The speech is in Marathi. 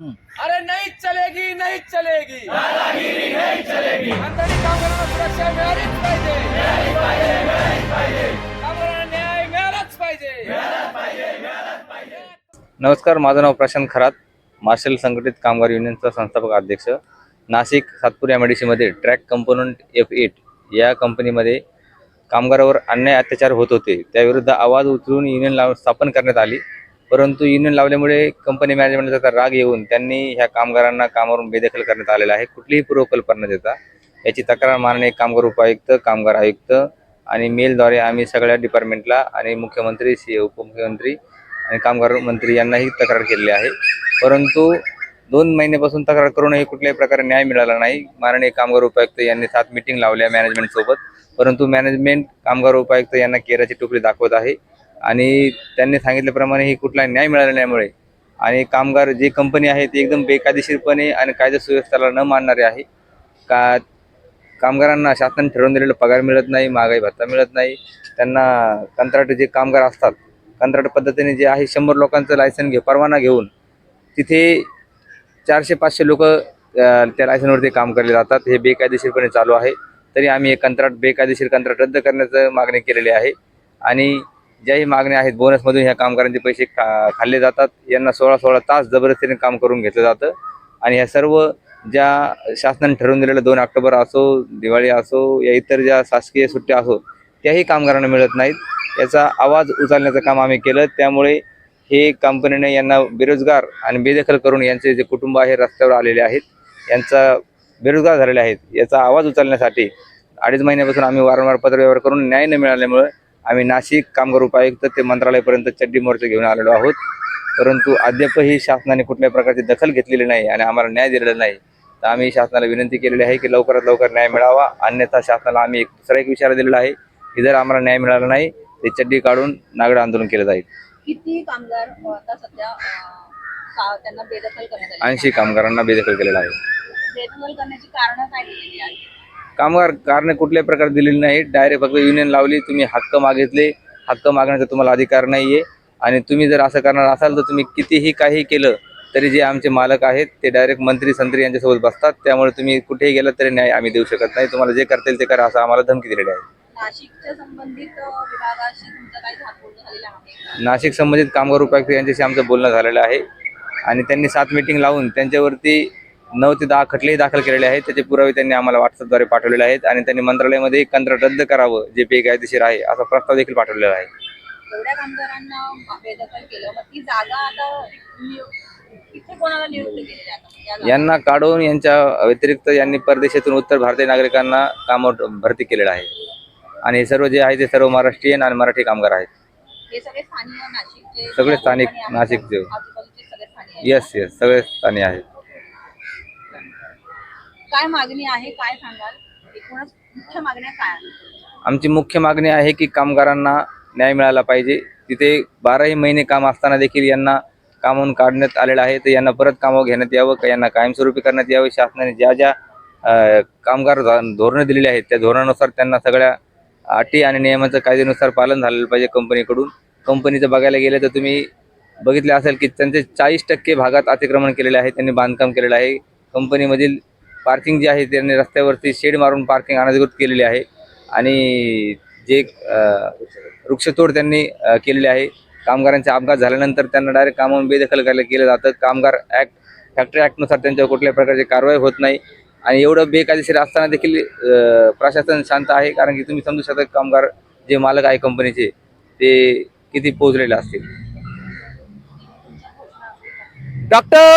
अरे नहीं चलेगी नहीं चलेगी। नहीं चलेगी। कामगारांना सुरक्षा मिळालीच पाहिजे। कामगारांना न्याय मिळालाच पाहिजे। नमस्कार माझं नाव प्रशांत खरात मार्शल संघटित कामगार युनियनचा संस्थापक अध्यक्ष. नाशिक सातपूर एममध्ये ट्रॅक कंपोनंट एफ एट या कंपनीमध्ये कामगारावर अन्याय अत्याचार होत होते. त्याविरुद्ध आवाज उचलून युनियन स्थापन करण्यात आली. परंतु युनियन लावल्यामुळे कंपनी मॅनेजमेंटचा राग येऊन त्यांनी ह्या कामगारांना कामावरून बेदखल करण्यात आलेला आहे. कुठलीही पूर्वकल्पना देता. याची तक्रार माननीय कामगार उपायुक्त कामगार आयुक्त आणि मेलद्वारे आम्ही सगळ्या डिपार्टमेंटला आणि मुख्यमंत्री सी उपमुख्यमंत्री आणि कामगार मंत्री यांनाही तक्रार केलेली आहे. परंतु दोन महिन्यापासून तक्रार करूनही कुठल्याही प्रकारे न्याय मिळाला नाही. माननीय कामगार उपायुक्त यांनी सात मिटिंग लावल्या मॅनेजमेंटसोबत परंतु मॅनेजमेंट कामगार उपायुक्त यांना केराची टोपली दाखवत आहे. आणि त्यांनी सांगितल्याप्रमाणे ही कुठला न्याय मिळाल्यामुळे आणि कामगार जी कंपनी आहे ती एकदम बेकायदेशीरपणे आणि कायदा सुव्यवस्थेला न मानणारे आहे. का कामगारांना शासनाने ठरवून दिलेला पगार मिळत नाही महागाई भत्ता मिळत नाही. त्यांना कंत्राट जे कामगार असतात कंत्राट पद्धतीने जे आहे शंभर लोकांचं लायसन घे परवाना घेऊन तिथे चारशे पाचशे लोक त्या लायसनवरती काम केले जातात. हे बेकायदेशीरपणे चालू आहे. तरी आम्ही हे कंत्राट बेकायदेशीर कंत्राट रद्द करण्याचं मागणी केलेली आहे. आणि ज्याही मागण्या आहेत बोनसमधून ह्या कामगारांचे पैसे खा खाल्ले जातात. यांना सोळा सोळा तास जबरदस्तीने काम करून घेतलं जातं. आणि ह्या सर्व ज्या शासनाने ठरवून दिलेल्या दोन ऑक्टोबर असो दिवाळी असो या इतर ज्या शासकीय सुट्ट्या असो त्याही कामगारांना मिळत नाहीत. याचा आवाज उचलण्याचं काम आम्ही केलं. त्यामुळे हे कंपनीने यांना बेरोजगार आणि बेदखल करून यांचे जे कुटुंब आहे रस्त्यावर आलेले आहेत यांचा बेरोजगार झालेले आहेत याचा आवाज उचलण्यासाठी अडीच महिन्यापासून आम्ही वारंवार पत्रव्यवहार करून न्याय न मिळाल्यामुळे आम्ही नाशिक कामगार उपायुक्त ते मंत्रालयापर्यंत चड्डी मोर्चा घेऊन आलेलो आहोत. परंतु अद्यापही शासनाने कुठल्याही प्रकारची दखल घेतलेली नाही आणि आम्हाला न्याय दिलेला नाही. तर आम्ही शासनाला विनंती केलेली आहे की लवकरात लवकर न्याय मिळावा. अन्यथा शासनाला आम्ही एक दुसरा एक विचार दिलेला आहे की जर आम्हाला न्याय मिळाला नाही ते चड्डी काढून नागडं आंदोलन केलं जाईल. किती कामगार आता सध्या त्यांना बेदखल करण्यात आले? ऐंशी कामगारांना बेदखल केलेला आहे. बेदखल करण्याची कारण काय कामगार कारणे कुठल्याही प्रकारे दिलेली नाही. डायरेक्ट फक्त युनियन लावली तुम्ही हक्क मागितले. हक्क मागण्याचा तुम्हाला अधिकार नाही आहे आणि तुम्ही जर असं करणार असाल तर तुम्ही कितीही काही केलं तरी जे आमचे मालक आहेत ते डायरेक्ट मंत्री संत्री यांच्यासोबत बसतात. त्यामुळे तुम्ही कुठेही गेलात तरी न्याय आम्ही देऊ शकत नाही. तुम्हाला जे करता येईल ते करा असं आम्हाला धमकी दिलेली आहे. नाशिक संबंधित कामगार उपायुक्त यांच्याशी आमचं बोलणं झालेलं आहे. आणि त्यांनी सात मिटिंग लावून त्यांच्यावरती नऊ ते दहा खटलेही दाखल केलेले आहेत त्याचे पुरावे त्यांनी आम्हाला व्हॉट्सअपद्वारे पाठवलेले आहेत आणि त्यांनी मंत्रालयामध्ये कंत्राट रद्द करावं जे बेकायदेशीर आहे असा प्रस्ताव देखील पाठवलेला आहे एवढ्या कामगारांना बेदखल केलं मग ती जागा आता नियु- तिथे कोणाला नियुक्त केलेली आहे आता? या जागा- यांना काढून यांच्या व्यतिरिक्त यांनी परदेशातून उत्तर भारतीय नागरिकांना कामावर भरती केलेलं आहे आणि हे सर्व जे आहे ते सर्व महाराष्ट्रीयन आणि मराठी कामगार आहेत हे सगळे स्थानिक नाशिकचे सगळे ज्या स्थानिक कंपन्या आहेत, नाशिकचे. आजूबाजूचे सगळे स्थानिक आहेत. येस येस सगळे स्थानिक आहेत काय मागणी आहे काय सांगाल? एकूणच मुख्य मागण्या काय आहेत? आमची मुख्य मागणी आहे की कामगारांना न्याय मिळाला पाहिजे. तिथे बाराही महिने काम असताना देखील यांना कामावून काढण्यात आलेलं आहे. तर यांना परत कामावर घेण्यात यावं का? यांना कायमस्वरूपी करण्यात यावं? शासनाने ज्या ज्या अ, कामगार धोरणं दिलेली आहेत त्या धोरणानुसार त्यांना सगळ्या अटी आणि नियमांचं कायद्यानुसार पालन झालेलं पाहिजे कंपनीकडून. कंपनीचं बघायला गेलं तर तुम्ही बघितले असेल की त्यांचे चाळीस टक्के भागात अतिक्रमण केलेले आहे. त्यांनी बांधकाम केलेलं आहे. कंपनीमधील पार्किंग जे आहे त्यांनी रस्त्यावरती शेड मारून पार्किंग अनधिकृत केलेली आहे. आणि जे वृक्षतोड त्यांनी केलेली आहे. कामगारांचे अपघात झाल्यानंतर त्यांना डायरेक्ट कामावरून बेदखल करायला केलं जातं कामगार ॲक्ट फॅक्टरी ॲक्टनुसार त्यांच्यावर कुठल्याही प्रकारची कारवाई होत नाही. आणि एवढं बेकायदेशीर असताना देखील प्रशासन शांत आहे. कारण की तुम्ही समजू शकता कामगार जे मालक आहे कंपनीचे ते किती पोचलेले असतील. डॉक्टर!